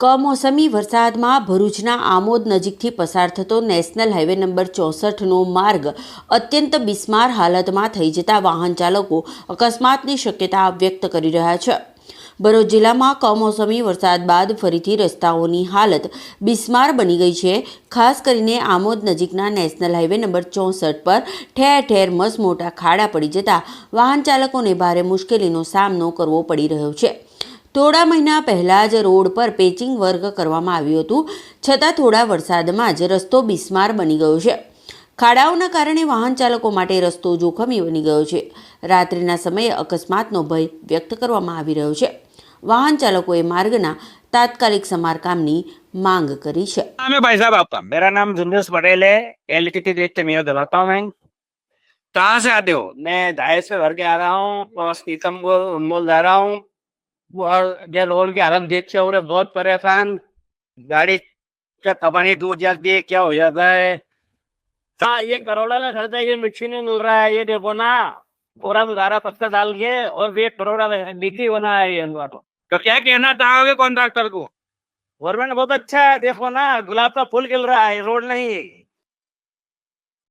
કમોસમી વરસાદમાં ભરૂચના આમોદ નજીકથી પસાર થતો નેશનલ હાઈવે નંબર ચોસઠનો માર્ગ અત્યંત બિસ્માર હાલતમાં થઈ જતા વાહન ચાલકો અકસ્માતની શક્યતા વ્યક્ત કરી રહ્યા છે. ભરૂચ જિલ્લામાં કમોસમી વરસાદ બાદ ફરીથી રસ્તાઓની હાલત બિસ્માર બની ગઈ છે. ખાસ કરીને આમોદ નજીકના નેશનલ હાઈવે નંબર ચોસઠ પર ઠેર ઠેર મસમોટા ખાડા પડી જતા વાહન ચાલકોને ભારે મુશ્કેલીનો સામનો કરવો પડી રહ્યો છે. થોડા મહિના પહેલા જ રોડ પર પેચિંગ વર્ક કરવામાં આવ્યું હતું છતાં થોડા વરસાદમાં જ રસ્તો બિસ્માર બની ગયો છે ખાડાઓના કારણે વાહન ચાલકો માટે રસ્તો જોખમી બની ગયો છે રાત્રિના સમયે અકસ્માતનો ભય વ્યક્ત કરવામાં આવી રહ્યો છે વાહન ચાલકોએ માર્ગના તાત્કાલિક સમારકામની માંગ કરી છે नाम है भाई साहब आपका मेरा नाम जुंदस पटेल है एल टी टी देखते मैं दिलाता हूँ मैं कहाँ से आते हो मैं दायस पे भर के आ रहा हूँ और सीतम को उन्मोल जा रहा हूँ रोड की हालत देख के हो रहे बहुत परेशान गाड़ी का नहीं दूर जाती है क्या हो जाता है? हाँ ये करोड़ा ना खर्चा ये मिक्सी नहीं मिल रहा है ये देखो ना पूरा उधारा पत्ता डाल के और ये करोड़ा नीति बना है ये तो तो क्या कहना चाहोगे कॉन्ट्रैक्टर को? गवर्नमेंट बहुत अच्छा है देखो ना गुलाब का फूल खिल रहा है रोड नहीं।